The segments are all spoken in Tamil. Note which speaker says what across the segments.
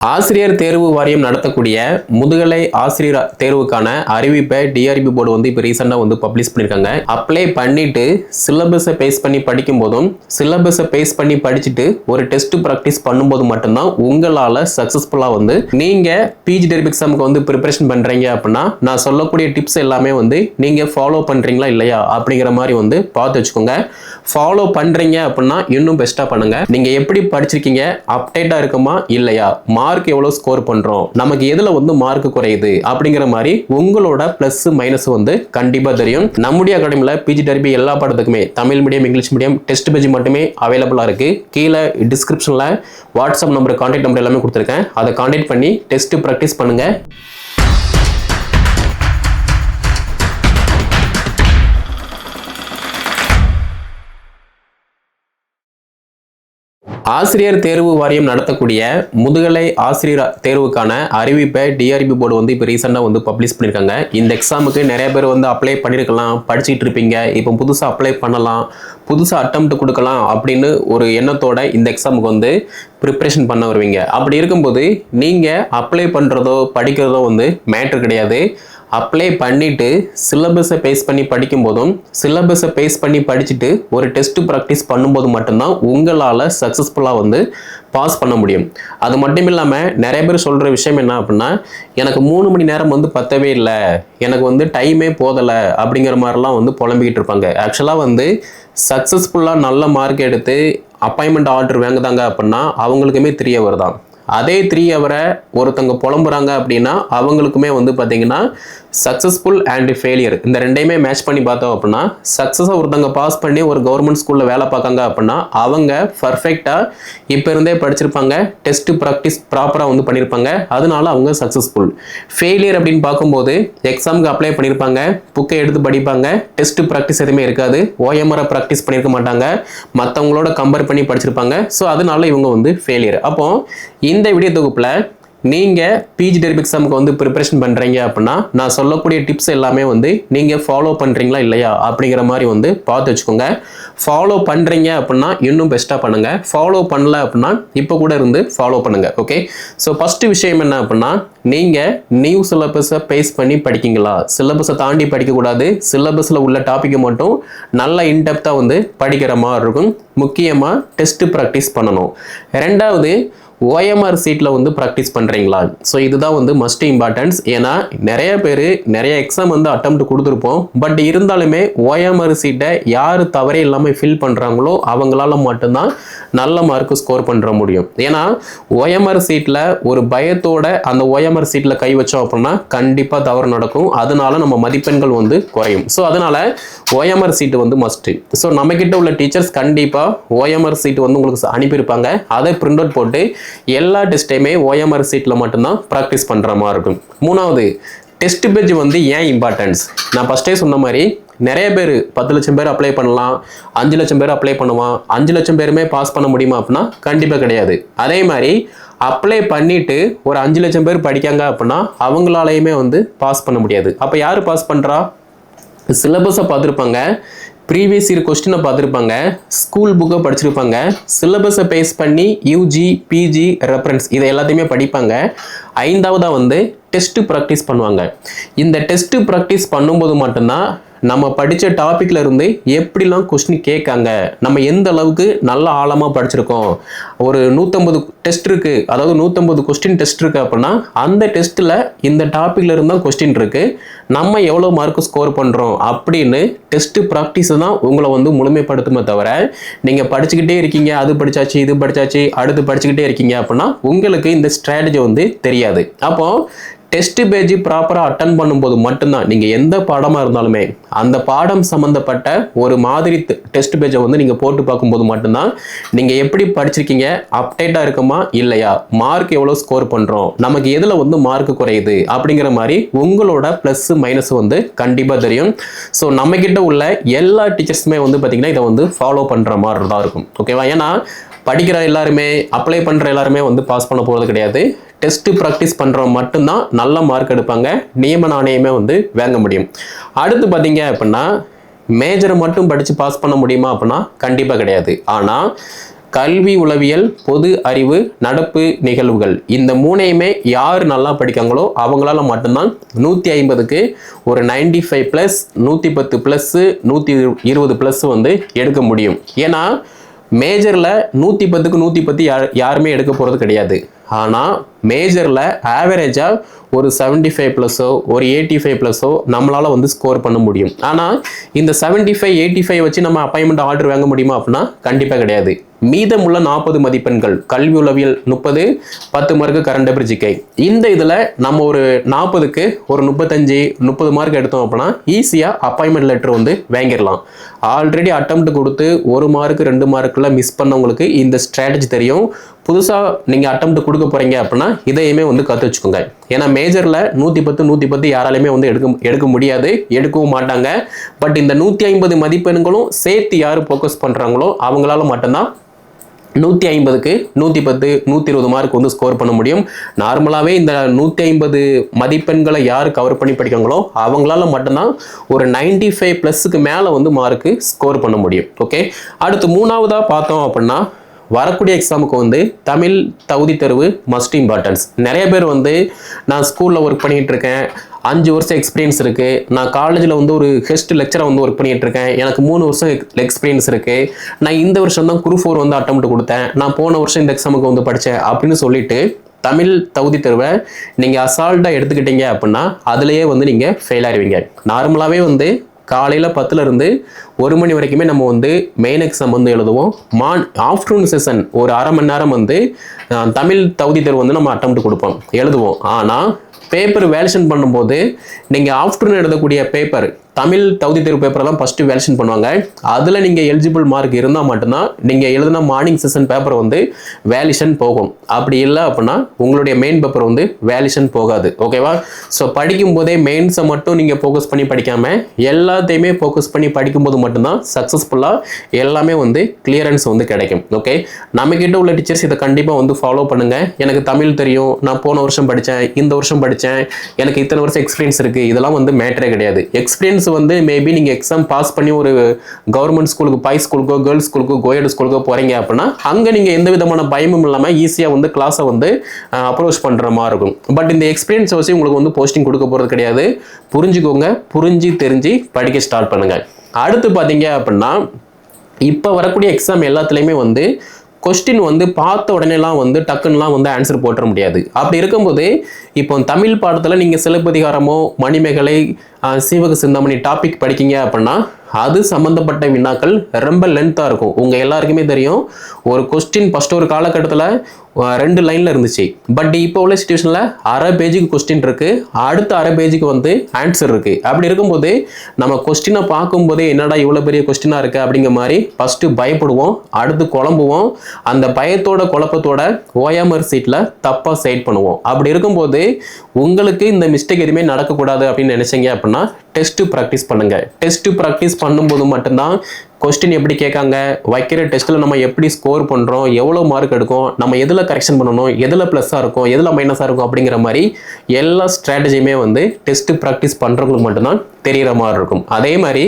Speaker 1: ஆசிரியர் தேர்வு வாரியம் நடத்தக்கூடிய முதுகலை ஆசிரியர் தேர்வுக்கான அறிவிப்பை டிஆர்பி போர்டு வந்து இப்போ ரீசெண்டாக வந்து பப்ளிஷ் பண்ணியிருக்காங்க அப்ளை பண்ணிட்டு சிலபஸை பேஸ் பண்ணி படிக்கும் போதும் சிலபஸை பேஸ் பண்ணி படிச்சுட்டு ஒரு டெஸ்ட் ப்ராக்டிஸ் பண்ணும்போது மட்டும்தான் உங்களால் சக்ஸஸ்ஃபுல்லாக வந்து நீங்கள் பிஜி டெரிப் எக்ஸாமுக்கு வந்து ப்ரிப்பரேஷன் பண்ணுறீங்க அப்படின்னா நான் சொல்லக்கூடிய டிப்ஸ் எல்லாமே வந்து நீங்கள் ஃபாலோ பண்ணுறீங்களா இல்லையா அப்படிங்கிற மாதிரி வந்து பார்த்து வச்சுக்கோங்க. ஃபாலோ பண்ணுறீங்க அப்படின்னா இன்னும் பெஸ்ட்டாக பண்ணுங்கள் நீங்கள் எப்படி படிச்சிருக்கீங்க அப்டேட்டாக இருக்குமா இல்லையா? மா மார்க் எவ்வளோ ஸ்கோர் பண்ணுறோம் நமக்கு எதில் வந்து மார்க் குறையுது? அப்படிங்கிற மாதிரி உங்களோட ப்ளஸ் மைனஸ் வந்து கண்டிப்பாக தெரியும். நம்முடைய அகாடமியில் பிஜி டெரிபி எல்லா பாடத்துக்குமே Tamil medium English medium test page மட்டுமே அவைலபிளாக இருக்குது கீழே டிஸ்கிரிப்ஷனில் வாட்ஸ்அப் நம்பர் கான்டாக்ட் நம்பர் எல்லாமே கொடுத்துருக்கேன். அதை கான்டாக்ட் பண்ணி டெஸ்ட் ப்ராக்டிஸ் பண்ணுங்கள் ஆசிரியர் தேர்வு வாரியம் நடத்தக்கூடிய முதுகலை ஆசிரியர் தேர்வுக்கான அறிவிப்பை டிஆர்பி போர்டு வந்து இப்போ ரீசெண்டாக வந்து பப்ளிஷ் பண்ணியிருக்காங்க இந்த எக்ஸாமுக்கு நிறைய பேர் வந்து அப்ளை பண்ணியிருக்கலாம் படிச்சுட்டு இருப்பீங்க. இப்போ புதுசாக அப்ளை பண்ணலாம் புதுசாக அட்டம் கொடுக்கலாம் அப்படின்னு ஒரு எண்ணத்தோட இந்த எக்ஸாமுக்கு வந்து ப்ரிப்ரேஷன் பண்ண வருவீங்க. அப்படி இருக்கும்போது நீங்கள் அப்ளை பண்ணுறதோ படிக்கிறதோ வந்து மேட்ரு கிடையாது. அப்ளை பண்ணிவிட்டு சிலபஸை பேஸ் பண்ணி படிக்கும் போதும் சிலபஸை பேஸ் பண்ணி படிச்சுட்டு ஒரு டெஸ்ட்டு ப்ராக்டிஸ் பண்ணும்போது மட்டும்தான் உங்களால் சக்ஸஸ்ஃபுல்லாக வந்து பாஸ் பண்ண முடியும். அது மட்டும் இல்லாமல் நிறைய பேர் சொல்கிற விஷயம் என்ன அப்படின்னா எனக்கு மூணு மணி நேரம் வந்து பத்தவே இல்லை எனக்கு வந்து டைமே போதலை அப்படிங்கிற மாதிரிலாம் வந்து புலம்பிக்கிட்டு இருப்பாங்க. ஆக்சுவலாக வந்து சக்ஸஸ்ஃபுல்லாக நல்ல மார்க் எடுத்து அப்பாயின்மெண்ட் ஆர்டர் வாங்குதாங்க அப்படின்னா அவங்களுக்குமே தெரிய வருதான். அதே த்ரீ ஹவரை ஒருத்தவங்க புலம்புறாங்க அப்படின்னா அவங்களுக்குமே வந்து பார்த்தீங்கன்னா சக்ஸஸ்ஃபுல் அண்ட் ஃபெயிலியர் இந்த ரெண்டையுமே மேட்ச் பண்ணி பார்த்தோம் அப்படின்னா சக்ஸஸை ஒருத்தவங்க பாஸ் பண்ணி ஒரு கவர்மெண்ட் ஸ்கூலில் வேலை பார்க்காங்க அப்படின்னா அவங்க பர்ஃபெக்டாக இப்போ இருந்தே படிச்சிருப்பாங்க டெஸ்ட்டு ப்ராக்டிஸ் ப்ராப்பராக வந்து பண்ணியிருப்பாங்க அதனால அவங்க சக்ஸஸ்ஃபுல் ஃபெயிலியர் அப்படின்னு பார்க்கும்போது எக்ஸாமுக்கு அப்ளை பண்ணியிருப்பாங்க புக்கை எடுத்து படிப்பாங்க டெஸ்ட்டு ப்ராக்டிஸ் எதுவுமே இருக்காது ஓஎம்ஆரை ப்ராக்டிஸ் பண்ணியிருக்க மாட்டாங்க மற்றவங்களோட கம்பேர் பண்ணி படிச்சிருப்பாங்க. ஸோ அதனால இவங்க வந்து ஃபெயிலியர் அப்போது இந்த வீடியோ தொகுப்பில் நீங்கள் பிஜி டெரிப் எக்ஸாமுக்கு வந்து ப்ரிப்பரேஷன் பண்ணுறீங்க அப்படின்னா நான் சொல்லக்கூடிய டிப்ஸ் எல்லாமே வந்து நீங்கள் ஃபாலோ பண்ணுறீங்களா இல்லையா அப்படிங்கிற மாதிரி வந்து பார்த்து வச்சுக்கோங்க. ஃபாலோ பண்ணுறீங்க அப்படின்னா இன்னும் பெஸ்ட்டாக பண்ணுங்கள் ஃபாலோ பண்ணல அப்படின்னா இப்போ கூட இருந்து ஃபாலோ பண்ணுங்கள் ஓகே ஸோ ஃபஸ்ட்டு விஷயம் என்ன அப்படின்னா நீங்கள் நியூ சிலபஸை பேஸ் பண்ணி படிக்கிங்களா? சிலபஸை தாண்டி படிக்கக்கூடாது சிலபஸில் உள்ள டாப்பிக்கை மட்டும் நல்லா இன்டெப்த்தாக வந்து படிக்கிற மாதிரி இருக்கும். முக்கியமாக டெஸ்ட்டு ப்ராக்டிஸ் பண்ணணும். ரெண்டாவது ஓஎம்ஆர் சீட்டில் வந்து ப்ராக்டிஸ் பண்ணுறீங்களா ஸோ இதுதான் வந்து மஸ்ட் இம்பார்ட்டன்ஸ் ஏன்னா நிறைய பேர் நிறைய எக்ஸாம் வந்து அட்டம் கொடுத்துருப்போம். பட் இருந்தாலுமே ஓஎம்ஆர் சீட்டை யார் தவறே இல்லாமல் ஃபில் பண்ணுறாங்களோ அவங்களால மட்டும்தான் நல்ல மார்க்கு ஸ்கோர் பண்ணுற முடியும். ஏன்னா ஓஎம்ஆர் சீட்டில் ஒரு பயத்தோட அந்த ஓஎம்ஆர் சீட்டில் கை வச்சோம் அப்படின்னா கண்டிப்பாக தவறு நடக்கும். அதனால நம்ம மதிப்பெண்கள் வந்து குறையும். ஸோ அதனால் ஓஎம்ஆர் சீட்டு வந்து மஸ்ட்டு ஸோ நம்மக்கிட்ட உள்ள டீச்சர்ஸ் கண்டிப்பாக ஓஎம்ஆர் சீட்டு வந்து உங்களுக்கு அனுப்பியிருப்பாங்க. அதை பிரிண்ட் அவுட் போட்டு எல்லா டெஸ்ட்டையுமே ஓஎம்ஆர் சீட்டில் மட்டும்தான் ப்ராக்டிஸ் பண்ணுற மாதிரி இருக்கும். மூணாவது டெஸ்ட் பேஜ் வந்து ஏன் இம்பார்ட்டன்ஸ் நான் ஃபஸ்ட்டே சொன்ன மாதிரி நிறைய பேர் பத்து லட்சம் பேர் அப்ளை பண்ணலாம் அஞ்சு லட்சம் பேர் அப்ளை பண்ணுவான் அஞ்சு லட்சம் பேருமே பாஸ் பண்ண முடியுமா அப்படின்னா கண்டிப்பாக கிடையாது. அதே மாதிரி அப்ளை பண்ணிவிட்டு ஒரு அஞ்சு லட்சம் பேர் படிக்காங்க அப்படின்னா அவங்களாலையுமே வந்து பாஸ் பண்ண முடியாது. அப்போ யார் பாஸ் பண்ணுறா சிலபஸை பார்த்துருப்பாங்க. ப்ரீவியஸ் இயர் கொஸ்டினை பார்த்துருப்பாங்க. ஸ்கூல் புக்கை படிச்சிருப்பாங்க. சிலபஸை பேஸ் பண்ணி யூஜி பிஜி ரெஃபரன்ஸ் இதை எல்லாத்தையுமே படிப்பாங்க. ஐந்தாவதாக வந்து டெஸ்ட்டு ப்ராக்டிஸ் பண்ணுவாங்க. இந்த டெஸ்ட்டு ப்ராக்டிஸ் பண்ணும்போது மட்டும்தான் நம்ம படித்த டாப்பிக்கில் இருந்து எப்படிலாம் கொஸ்டின் கேட்காங்க? நம்ம எந்த அளவுக்கு நல்ல ஆழமாக படிச்சிருக்கோம்? ஒரு நூற்றம்பது டெஸ்ட் இருக்குது அதாவது நூற்றம்பது கொஸ்டின் டெஸ்ட் இருக்குது அப்படின்னா அந்த டெஸ்ட்டில் இந்த டாப்பிக்கில் இருந்தால் கொஸ்டின் இருக்குது நம்ம எவ்வளோ மார்க் ஸ்கோர் பண்ணுறோம் அப்படின்னு டெஸ்ட்டு ப்ராக்டிஸ் தான் உங்களை வந்து முழுமைப்படுத்துமே தவிர நீங்கள் படிச்சுக்கிட்டே இருக்கீங்க அது படித்தாச்சு இது படித்தாச்சு அடுத்து படிச்சுக்கிட்டே இருக்கீங்க அப்படின்னா உங்களுக்கு இந்த ஸ்ட்ராட்டஜி வந்து தெரியாது. அப்போது டெஸ்ட் பேஜ் ப்ராப்பராக அட்டன் பண்ணும்போது மட்டும்தான். நீங்கள் எந்த பாடமாக இருந்தாலுமே அந்த பாடம் சம்மந்தப்பட்ட ஒரு மாதிரி டெஸ்ட் பேஜை வந்து நீங்கள் போட்டு பார்க்கும்போது மட்டும்தான் நீங்கள் எப்படி படிச்சிருக்கீங்க அப்டேட்டாக இருக்குமா இல்லையா மார்க் எவ்வளோ ஸ்கோர் பண்ணுறோம் நமக்கு எதில் வந்து மார்க் குறையுது அப்படிங்கிற மாதிரி உங்களோட ப்ளஸ் மைனஸ் வந்து கண்டிப்பாக தெரியும். ஸோ நம்மக்கிட்ட உள்ள எல்லா டீச்சர்ஸுமே வந்து பார்த்திங்கன்னா இதை வந்து ஃபாலோ பண்ணுற மாதிரி தான் இருக்கும் ஓகேவா ஏன்னா படிக்கிற எல்லாருமே அப்ளை பண்ணுற எல்லாருமே வந்து பாஸ் பண்ண போகிறது கிடையாது. டெஸ்ட்டு ப்ராக்டிஸ் பண்ணுறவங்க மட்டும்தான் நல்ல மார்க் எடுப்பாங்க. நியம நாணயமே வந்து வாங்க முடியும். அடுத்து பார்த்தீங்க அப்படின்னா மேஜரை மட்டும் படித்து பாஸ் பண்ண முடியுமா அப்படின்னா கண்டிப்பாக கிடையாது. ஆனால் கல்வி உளவியல் பொது அறிவு நடப்பு நிகழ்வுகள் இந்த மூணையுமே யார் நல்லா படிக்காங்களோ அவங்களால மட்டும்தான் நூற்றி ஐம்பதுக்கு ஒரு நைன்டி ஃபைவ் ப்ளஸ் நூற்றி பத்து ப்ளஸ்ஸு நூற்றி இருபது ப்ளஸ் வந்து எடுக்க முடியும். ஏன்னா மேஜரில் நூற்றி பத்துக்கு நூற்றி பத்து யார் யாருமே எடுக்க போகிறது கிடையாது. ஆனால் மேஜரில் ஆவரேஜாக ஒரு செவன்ட்டி ஃபைவ் ப்ளஸோ ஒரு எயிட்டி ஃபைவ் ப்ளஸோ நம்மளால் வந்து ஸ்கோர் பண்ண முடியும். ஆனால் இந்த செவன்ட்டி ஃபைவ் எயிட்டி ஃபைவ் வச்சு நம்ம அப்பாயின்மெண்ட் ஆர்டர் வாங்க முடியுமா அப்படின்னா கண்டிப்பாக கிடையாது. மீதமுள்ள நாற்பது மதிப்பெண்கள் கல்வி உளவியல் முப்பது பத்து மார்க்கு கரண்ட் அஃபேர் இந்த இதில் நம்ம ஒரு நாற்பதுக்கு ஒரு முப்பத்தஞ்சு முப்பது மார்க் எடுத்தோம் அப்படின்னா ஈஸியாக அப்பாயின்மெண்ட் லெட்டர் வந்து வாங்கிடலாம். ஆல்ரெடி அட்டம் கொடுத்து ஒரு மார்க் ரெண்டு மார்க்கில் மிஸ் பண்ணவங்களுக்கு இந்த ஸ்ட்ராட்டஜி தெரியும். புதுசாக நீங்கள் அட்டம் கொடுக்க போகிறீங்க அப்படின்னா இதையுமே வந்து கற்று வச்சுக்கோங்க. ஏன்னா மேஜரில் நூற்றி பத்து நூற்றி பத்து யாராலையுமே வந்து எடுக்க எடுக்க முடியாது. எடுக்கவும் மாட்டாங்க. பட் இந்த நூற்றி ஐம்பது மதிப்பெண்களும் சேர்த்து யார் ஃபோக்கஸ் பண்ணுறாங்களோ அவங்களால மட்டும்தான் நூற்றி ஐம்பதுக்கு நூற்றி பத்து நூற்றி இருபது மார்க் வந்து ஸ்கோர் பண்ண முடியும். நார்மலாகவே இந்த நூற்றி ஐம்பது மதிப்பெண்களை யார் கவர் பண்ணி படிக்கிறாங்களோ அவங்களால மட்டும்தான் ஒரு நைன்டி ஃபைவ் ப்ளஸ்ஸுக்கு மேலே வந்து மார்க்கு ஸ்கோர் பண்ண முடியும். ஓகே அடுத்து மூணாவதாக பார்த்தோம் அப்படின்னா வரக்கூடிய எக்ஸாமுக்கு வந்து தமிழ் தகுதி தேர்வு மஸ்ட் இம்பார்ட்டன்ஸ் நிறைய பேர் வந்து நான் ஸ்கூலில் ஒர்க் பண்ணிகிட்டு இருக்கேன். அஞ்சு வருஷம் எக்ஸ்பீரியன்ஸ் இருக்குது நான் காலேஜில் வந்து ஒரு ஹெஸ்ட் லெக்சராக வந்து ஒர்க் பண்ணிட்டு இருக்கேன். எனக்கு மூணு வருஷம் எக்ஸ்பீரியன்ஸ் இருக்குது நான் இந்த வருஷம் தான் குரு ஃபோர் வந்து அட்டம் கொடுத்தேன். நான் போன வருஷம் இந்த எக்ஸாமுக்கு வந்து படித்தேன் அப்படின்னு சொல்லிட்டு தமிழ் தகுதி தேர்வை நீங்கள் அசால்ட்டாக எடுத்துக்கிட்டீங்க அப்படின்னா அதுலேயே வந்து நீங்கள் ஃபெயில் ஆயிடுவீங்க நார்மலாகவே வந்து காலையில் பத்துலேருந்து ஒரு மணி வரைக்குமே நம்ம வந்து மெயின் எக்ஸாம் வந்து எழுதுவோம். மான் ஆஃப்டர்நூன் செஷன் ஒரு அரை மணி நேரம் வந்து தமிழ் தகுதி தேர்வு வந்து நம்ம அட்டம் கொடுப்போம். எழுதுவோம். ஆனால் பேப்பர் வேலேஷன் பண்ணும்போது நீங்கள் ஆஃப்டர்நூன் எழுதக்கூடிய பேப்பர் தமிழ் தகுதி தேர்வு பேப்பரை தான் ஃபஸ்ட்டு வேலிஷன் பண்ணுவாங்க. அதில் நீங்கள் எலிஜிபிள் மார்க் இருந்தால் மட்டும்தான் நீங்கள் எழுதின மார்னிங் செஷன் பேப்பர் வந்து வேலிஷன் போகும். அப்படி இல்லை அப்படின்னா உங்களுடைய மெயின் பேப்பர் வந்து வேலிஷன் போகாது. ஓகேவா ஸோ படிக்கும்போதே மெயின்ஸை மட்டும் நீங்கள் ஃபோக்கஸ் பண்ணி படிக்காமல் எல்லாத்தையுமே ஃபோக்கஸ் பண்ணி படிக்கும்போது மட்டும்தான் சக்ஸஸ்ஃபுல்லாக எல்லாமே வந்து கிளியரன்ஸ் வந்து கிடைக்கும். ஓகே நம்மக்கிட்ட உள்ள டீச்சர்ஸ் இதை கண்டிப்பாக வந்து ஃபாலோ பண்ணுங்கள் எனக்கு தமிழ் தெரியும். நான் போன வருஷம் படித்தேன் இந்த வருஷம் படித்தேன் எனக்கு இத்தனை வருஷம் எக்ஸ்பீரியன்ஸ் இருக்குது இதெல்லாம் வந்து மேட்டரே கிடையாது. எக்ஸ்பீரியன்ஸ் வந்து மேபி நீங்கள் எக்ஸாம் பாஸ் பண்ணி ஒரு கவர்மெண்ட் ஸ்கூலுக்கு பாய் ஸ்கூலுக்கோ கேர்ள்ஸ் ஸ்கூலுக்கோ கோயட் ஸ்கூலுக்கோ போகிறீங்க அப்படின்னா அங்கே நீங்கள் எந்த விதமான பயமும் இல்லாமல் ஈஸியாக வந்து கிளாஸை வந்து அப்ரோச் பண்ணுற மாதிரி இருக்கும். பட் இந்த எக்ஸ்பீரியன்ஸ் வச்சு உங்களுக்கு வந்து போஸ்டிங் கொடுக்க போகிறது கிடையாது. புரிஞ்சுக்கோங்க புரிஞ்சு தெரிஞ்சு படிக்க ஸ்டார்ட் பண்ணுங்கள் அடுத்து பார்த்தீங்க அப்படின்னா இப்போ வரக்கூடிய எக்ஸாம் எல்லாத்துலேயுமே வந்து கொஸ்டின் வந்து பார்த்த உடனேலாம் வந்து டக்குன்னுலாம் வந்து ஆன்சர் போட்டுற முடியாது. அப்படி இருக்கும்போது இப்போ தமிழ் பாடத்தில் நீங்கள் சிலப்பதிகாரமோ மணிமேகலை சீவக சிந்தாமணி டாபிக் படிக்கீங்க அப்படின்னா அது சம்மந்தப்பட்ட வினாக்கள் ரொம்ப லென்த்தாக இருக்கும். உங்கள் எல்லாருக்குமே தெரியும். ஒரு கொஸ்டின் ஃபஸ்ட்டு ஒரு காலகட்டத்தில் ரெண்டு லைனில் இருந்துச்சு. பட் இப்போ உள்ள சுச்சுவேஷனில் அரை பேஜுக்கு கொஸ்டின் இருக்குது அடுத்த அரை பேஜுக்கு வந்து ஆன்சர் இருக்குது அப்படி இருக்கும்போது நம்ம கொஸ்டினை பார்க்கும்போதே என்னடா இவ்வளோ பெரிய கொஸ்டினாக இருக்குது அப்படிங்கிற மாதிரி ஃபஸ்ட்டு பயப்படுவோம். அடுத்து குழம்புவோம். அந்த பயத்தோட குழப்பத்தோட ஓயாமர் சீட்டில் தப்பாக சைட் பண்ணுவோம். அப்படி இருக்கும்போது உங்களுக்கு இந்த மிஸ்டேக் எதுவுமே நடக்கக்கூடாது அப்படின்னு நினச்சிங்க அப்படின்னா டெஸ்ட்டு ப்ராக்டிஸ் பண்ணுங்கள் டெஸ்ட்டு ப்ராக்டிஸ் பண்ணும்போது மட்டும்தான் கொஸ்டின் எப்படி கேட்காங்க? வைக்கிற டெஸ்ட்டில் நம்ம எப்படி ஸ்கோர் பண்ணுறோம் எவ்வளோ மார்க் எடுக்கும்? நம்ம எதில் கரெக்ஷன் பண்ணணும்? எதில் ப்ளஸ்ஸாக இருக்கும்? எதில் மைனஸாக இருக்கும்? அப்படிங்கிற மாதிரி எல்லா ஸ்ட்ராட்டஜியுமே வந்து டெஸ்ட் ப்ராக்டிஸ் பண்ணுறவங்களுக்கு மட்டும்தான் தெரிகிற மாதிரி இருக்கும். அதே மாதிரி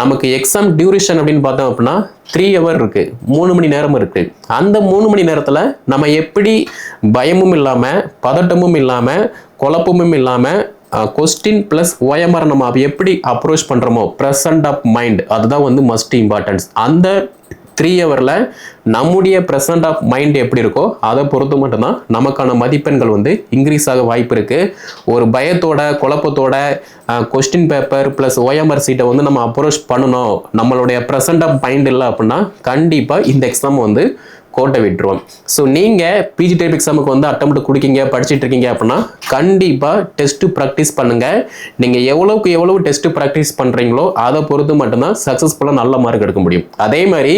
Speaker 1: நமக்கு எக்ஸாம் டியூரேஷன் அப்படின்னு பார்த்தோம் அப்படின்னா த்ரீ ஹவர் இருக்குது மூணு மணி நேரம் இருக்குது அந்த மூணு மணி நேரத்தில் நம்ம எப்படி பயமும் இல்லாமல் பதட்டமும் இல்லாமல் குழப்பமும் இல்லாமல் கொஸ்டின் ப்ளஸ் ஓஎம்ஆர் நம்ம எப்படி அப்ரோச் பண்ணுறோமோ ப்ரெசன்ட் ஆஃப் மைண்ட் அதுதான் வந்து மஸ்ட் இம்பார்ட்டன்ஸ் அந்த த்ரீ ஹவரில் நம்முடைய ப்ரெசன்ட் ஆஃப் மைண்ட் எப்படி இருக்கோ அதை பொறுத்து மட்டும்தான் நமக்கான மதிப்பெண்கள் வந்து இன்க்ரீஸ் ஆக வாய்ப்பு இருக்குது ஒரு பயத்தோட குழப்பத்தோட கொஸ்டின் பேப்பர் ப்ளஸ் ஓஎம்ஆர் சீட்டை வந்து நம்ம அப்ரோச் பண்ணணும். நம்மளுடைய ப்ரெசன்ட் ஆஃப் மைண்ட் இல்லை அப்படின்னா கண்டிப்பாக இந்த எக்ஸாம் வந்து கோட்டை விட்டுருவோம். ஸோ நீங்கள் பிஜி டைப் எக்ஸாமுக்கு வந்து அட்டம்ப்ட் கொடுக்கீங்க படிச்சுட்டு இருக்கீங்க அப்படின்னா கண்டிப்பாக டெஸ்ட்டு ப்ராக்டிஸ் பண்ணுங்கள் நீங்கள் எவ்வளோக்கு எவ்வளவு டெஸ்ட்டு ப்ராக்டிஸ் பண்ணுறீங்களோ அதை பொறுத்து மட்டும்தான் சக்ஸஸ்ஃபுல்லாக நல்ல மார்க் எடுக்க முடியும். அதே மாதிரி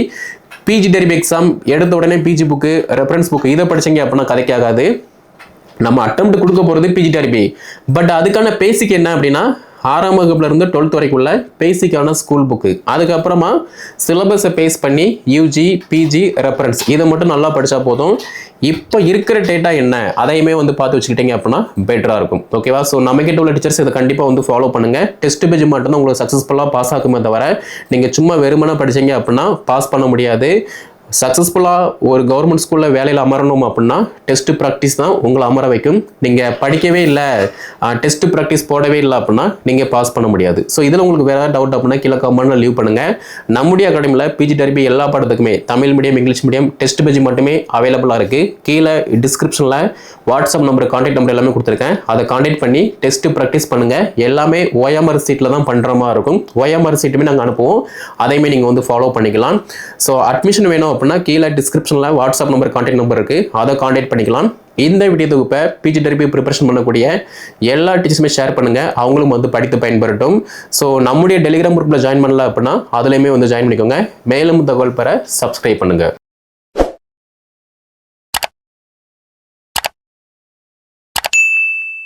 Speaker 1: பிஜி டெரிப் எக்ஸாம் எடுத்த உடனே பிஜி புக்கு ரெஃபரன்ஸ் புக்கு இதை படிச்சீங்க அப்படின்னா கதைக்காகாது. நம்ம அட்டம் கொடுக்க போகிறது பிஜிடிஆர்பி பட் அதுக்கான பேசிக் என்ன அப்படின்னா ஆறாம் வகுப்புல இருந்து டுவெல்த் வரைக்குள்ள பேசிக்கான ஸ்கூல் புக்கு அதுக்கப்புறமா சிலபஸை பேஸ் பண்ணி யூஜி பிஜி ரெஃபரன்ஸ் இதை மட்டும் நல்லா படித்தா போதும். இப்போ இருக்கிற டேட்டா என்ன? அதையுமே வந்து பார்த்து வச்சுக்கிட்டீங்க அப்படின்னா பெட்டராக இருக்கும். ஓகேவா ஸோ நம்மகிட்ட உள்ள டீச்சர்ஸ் இதை கண்டிப்பாக வந்து ஃபாலோ பண்ணுங்கள் டெஸ்ட் பேஜ் மட்டும்தான் உங்களுக்கு சக்ஸஸ்ஃபுல்லாக பாஸ் ஆகுமே தவிர நீங்கள் சும்மா வெறுமனாக படிச்சீங்க அப்படின்னா பாஸ் பண்ண முடியாது. சக்ஸஸ்ஃபுல்லாக ஒரு கவர்மெண்ட் ஸ்கூலில் வேலையில் அமரணும் அப்படின்னா டெஸ்ட் ப்ராக்டிஸ் தான் உங்களை அமர வைக்கும். நீங்கள் படிக்கவே இல்லை டெஸ்ட் ப்ராக்டிஸ் போடவே இல்லை அப்படின்னா நீங்கள் பாஸ் பண்ண முடியாது. ஸோ இதில் உங்களுக்கு வேறு டவுட் அப்படின்னா கீழே கமெண்ட்டில் லீவ் பண்ணுங்கள் நம்முடைய அகாடமியில் பிஜி டர்பி எல்லா பாடத்துக்குமே Tamil medium English medium test page மட்டுமே அவைலபிளாக இருக்குது கீழே டிஸ்கிரிப்ஷனில் வாட்ஸ்அப் நம்பர் கான்டாக்ட் நம்பர் எல்லாமே கொடுத்துருக்கேன். அதை கான்டாக்ட் பண்ணி டெஸ்ட் ப்ராக்டிஸ் பண்ணுங்கள் எல்லாமே ஓஎம்ஆர் சீட்டில் தான் பண்ணுற மாதிரி இருக்கும். ஓஎம்ஆர் சீட்டுமே நாங்கள் அனுப்புவோம். அதையுமே நீங்கள் வந்து ஃபாலோ பண்ணிக்கலாம். ஸோ அட்மிஷன் வேணும் அப்படின்னா கீழே டிஸ்கிரிப்ஷனில் வாட்ஸ்அப் நம்பர் கான்டாக்ட் நம்பர் இருக்குது அதை கான்டாக்ட் பண்ணிக்கலாம். இந்த வீடியோ தொகுப்பை பிஜி டெரிபி ப்ரிப்பரேஷன் பண்ணக்கூடிய எல்லா டீச்சர்ஸுமே ஷேர் பண்ணுங்கள் அவங்களும் வந்து படித்து பயன்பெறட்டும். ஸோ நம்முடைய டெலிகிராம் குரூப்பில் ஜாயின் பண்ணல அப்படின்னா அதுலேயுமே வந்து ஜாயின் பண்ணிக்கோங்க. மேலும் தகவல் பெற சப்ஸ்கிரைப் பண்ணுங்கள்